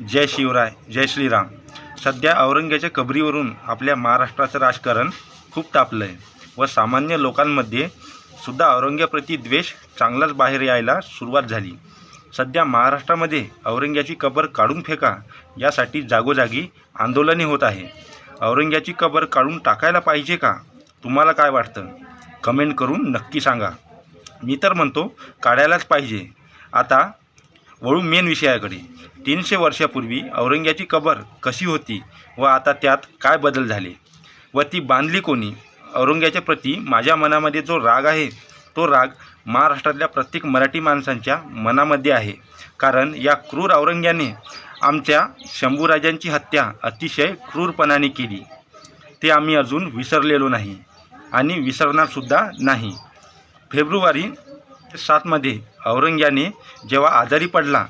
जय शिवराय जय श्रीराम. सध्या औरंग्याच्या कबरीवरून आपल्या महाराष्ट्राचं राजकारण खूप तापलं आहे व सामान्य लोकांमध्ये सुद्धा औरंग्याप्रती द्वेष चांगलाच बाहेर यायला सुरुवात झाली. सध्या महाराष्ट्रामध्ये औरंग्याची कबर काढून फेका यासाठी जागोजागी आंदोलने होत आहे. औरंग्याची कबर काढून टाकायला पाहिजे का? तुम्हाला काय वाटतं? कमेंट करून नक्की सांगा. मी तर म्हणतो काढायलाच पाहिजे. आता वळू मेन विषयाकडे. तीनशे वर्षापूर्वी औरंग्याची कबर कशी होती व आता त्यात काय बदल झाले? व ती बांधली कोणी? औरंग्याच्या प्रती माझ्या मनामध्ये जो राग आहे तो राग महाराष्ट्रातल्या प्रत्येक मराठी माणसांच्या मनामध्ये आहे. कारण या क्रूर औरंग्याने आमच्या शंभूराजांची हत्या अतिशय क्रूरपणाने केली. ते आम्ही अजून विसरलेलो नाही आणि विसरणारसुद्धा नाही. फेब्रुवारी सातमध्ये औरंग्याने जेव्हा आजारी पडला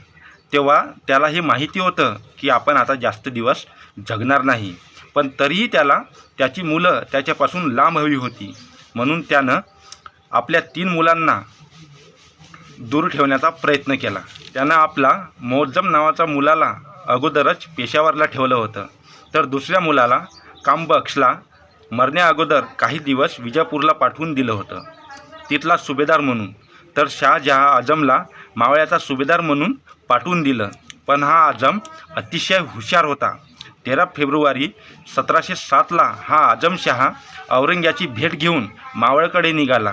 तेव्हा त्याला हे माहिती होतं की आपण आता जास्त दिवस जगणार नाही. पण तरीही त्याला त्याची मुलं त्याच्यापासून लांब हवी होती. म्हणून त्यानं आपल्या तीन मुलांना दूर ठेवण्याचा प्रयत्न केला. त्यानं आपला मोजम नावाचा मुलाला अगोदरच पेशावरला ठेवलं होतं. तर दुसऱ्या मुलाला कामबक्षला मरण्याअगोदर काही दिवस विजापूरला पाठवून दिलं होतं. तिथला सुभेदार म्हणून. तर शहाजहा आजमला मावळ्याचा सुभेदार म्हणून पाठवून दिलं. पण हा आजम अतिशय हुशार होता. तेरा फेब्रुवारी सतराशे सातला हा आजमशहा औरंग्याची भेट घेऊन मावळकडे निघाला.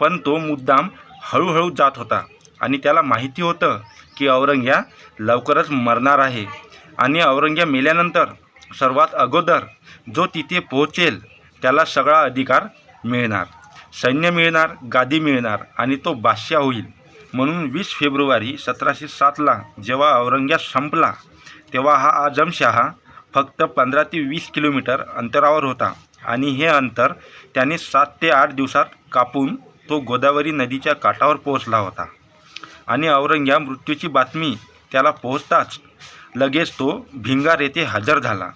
पण तो मुद्दाम हळूहळू जात होता आणि त्याला माहिती होतं की औरंग्या लवकरच मरणार आहे आणि औरंग्या मेल्यानंतर सर्वात अगोदर जो तिथे पोहोचेल त्याला सगळा अधिकार मिळणार. सैन्य मिळणार गादी मिळणार आणि तो बादशाह होईल. म्हणून वीस फेब्रुवारी सतराशे सातला जेव्हा औरंग्या संपला तेव्हा हा आजमशहा फक्त पंधरा ते वीस किलोमीटर अंतरावर होता आणि हे अंतर त्याने सात ते आठ दिवसात कापून तो गोदावरी नदीच्या काठावर पोहोचला होता. आणि औरंग्या मृत्यूची बातमी त्याला पोहोचताच लगेच तो भिंगार येथे हजर झाला.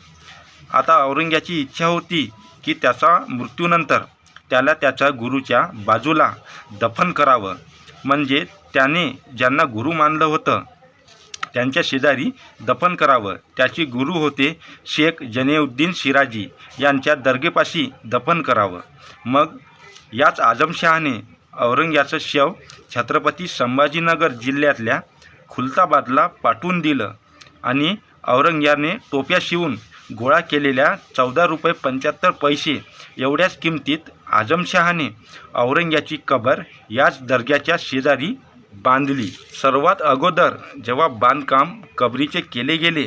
आता औरंग्याची इच्छा होती की त्याचा मृत्यूनंतर त्याला त्याच्या गुरुच्या बाजूला दफन करावं. म्हणजे त्याने ज्यांना गुरु मानलं होतं त्यांच्या शेजारी दफन करावं. त्याचे गुरु होते शेख जनेउद्दीन शिराजी. यांच्या दर्गेपाशी दफन करावं. मग याच आजमशहाने औरंग्याचं शव छत्रपती संभाजीनगर जिल्ह्यातल्या खुलताबादला पाठवून दिलं आणि औरंग्याने टोप्या शिवून गोळा केलेल्या चौदा रुपये पंच्याहत्तर पैसे एवढ्याच किमतीत आजमशहाने औरंग्याची कबर याच दर्ग्याच्या शेजारी बांधली. सर्वात अगोदर जेव्हा बांधकाम कबरीचे केले गेले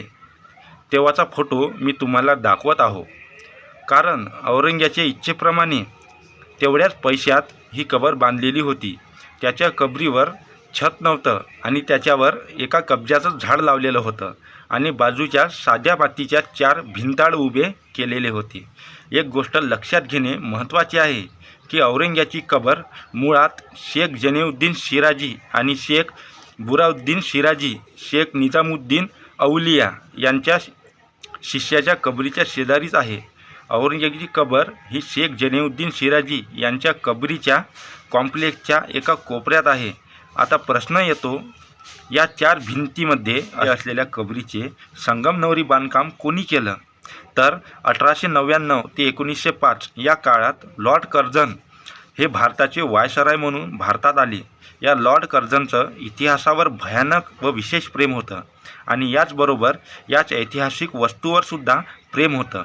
तेव्हाचा फोटो मी तुम्हाला दाखवत आहो. कारण औरंग्याच्या इच्छेप्रमाणे तेवढ्याच पैशात ही कबर बांधलेली होती. त्याच्या कबरीवर छत नव्हतं आणि त्याच्यावर एका कब्जाचं झाड लावलेलं होतं आणि बाजूच्या साध्या मातीच्या चार भिंताळ उभे केलेले होते. एक गोष्ट लक्षात घेणे महत्त्वाचे आहे की औरंग्याची कबर मुळात शेख जनेउद्दीन शिराजी आणि शेख बुराउद्दीन शिराजी शेख निजामुद्दीन औलिया यांच्या शिष्याच्या कबरीच्या शेजारीच आहे. औरंगजेबची कबर ही शेख जनेउद्दीन शिराजी यांच्या कबरीच्या कॉम्प्लेक्सच्या एका कोपऱ्यात आहे. आता प्रश्न येतो या चार भिंतीमध्ये असलेल्या कबरीचे संगमनवरी बांधकाम कोणी केलं? तर अठराशे नव्याण्णव ते एकोणीसशे पाच या काळात लॉर्ड कर्झन हे भारताचे वायसराय म्हणून भारतात आले. या लॉर्ड कर्झनचं इतिहासावर भयानक व विशेष प्रेम होतं आणि याचबरोबर याच ऐतिहासिक वस्तूवर सुद्धा प्रेम होतं.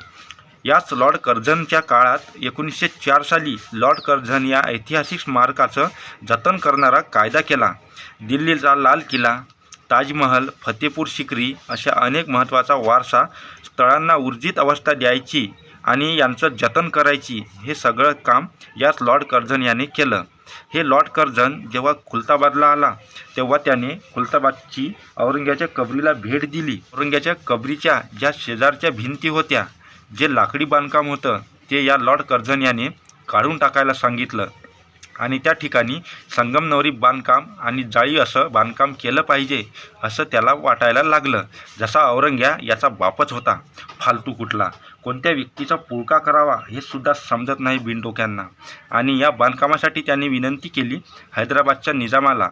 याच लॉर्ड कर्झनच्या काळात एकोणीसशे चार साली लॉर्ड कर्झन या ऐतिहासिक स्मारकाचं जतन करणारा कायदा केला. दिल्लीचा लाल किल्ला ताजमहल फतेपूर शिकरी अशा अनेक महत्त्वाचा वारसा स्थळांना ऊर्जित अवस्था द्यायची आणि यांचं जतन करायची हे सगळं काम याच लॉर्ड कर्झन याने केलं. हे लॉर्ड कर्झन जेव्हा खुलताबादला आला तेव्हा त्याने खुलताबादची औरंग्याच्या कबरीला भेट दिली. औरंग्याच्या कबरीच्या ज्या शेजारच्या भिंती होत्या जे लाकडी बांधकाम होतं ते या लॉर्ड कर्झन याने काढून टाकायला सांगितलं. आणि त्या ठिकाणी संगमनवरी बांधकाम आणि जाळी असं बांधकाम केलं पाहिजे असं त्याला वाटायला लागलं. जसा औरंग्या याचा बापच होता फालतू कुठला. कोणत्या व्यक्तीचा पुळका करावा हे सुद्धा समजत नाही बिनडोक्यांना. आणि या बांधकामासाठी त्याने विनंती केली हैदराबादच्या निजामाला.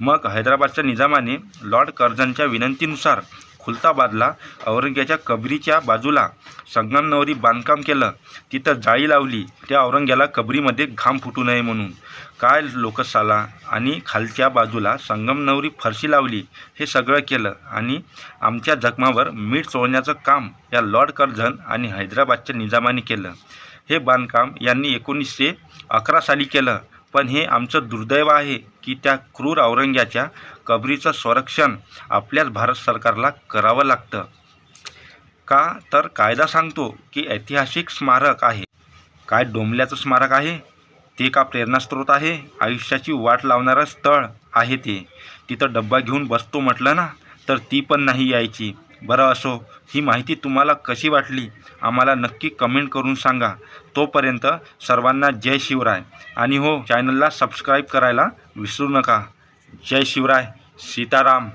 मग हैदराबादच्या निजामाने लॉर्ड कर्झनच्या विनंतीनुसार खुलताबादला औरंग्याच्या कबरीच्या बाजूला संगमनवरी बांधकाम केलं. तिथं जाळी लावली. त्या औरंग्याला कबरीमध्ये घाम फुटू नये म्हणून. काय लोकसाला आणि खालच्या बाजूला संगमनवरी फरशी लावली. हे सगळं केलं. आणि आमच्या जखमावर मीठ चोळण्याचं काम या लॉर्ड कर्झन आणि हैदराबादच्या निजामाने केलं. हे बांधकाम यांनी एकोणीसशे अकरा साली केलं. पण हे आमचं दुर्दैव आहे की त्या क्रूर औरंग्याच्या कबरीचं संरक्षण आपल्याच भारत सरकारला करावं लागतं. का? तर कायदा सांगतो की ऐतिहासिक स्मारक आहे. काय डोंबल्याचं स्मारक आहे? ते का प्रेरणास्त्रोत आहे? आयुष्याची वाट लावणारं स्थळ आहे ते. तिथं डब्बा घेऊन बसतो म्हटलं ना तर ती पण नाही यायची. बरं असो ही माहिती तुम्हाला कशी वाटली आम्हाला नक्की कमेंट करून सांगा. तोपर्यंत सर्वांना जय शिवराय. आणि हो चॅनलला सबस्क्राईब करायला विसरू नका. जय शिवराय सीताराम.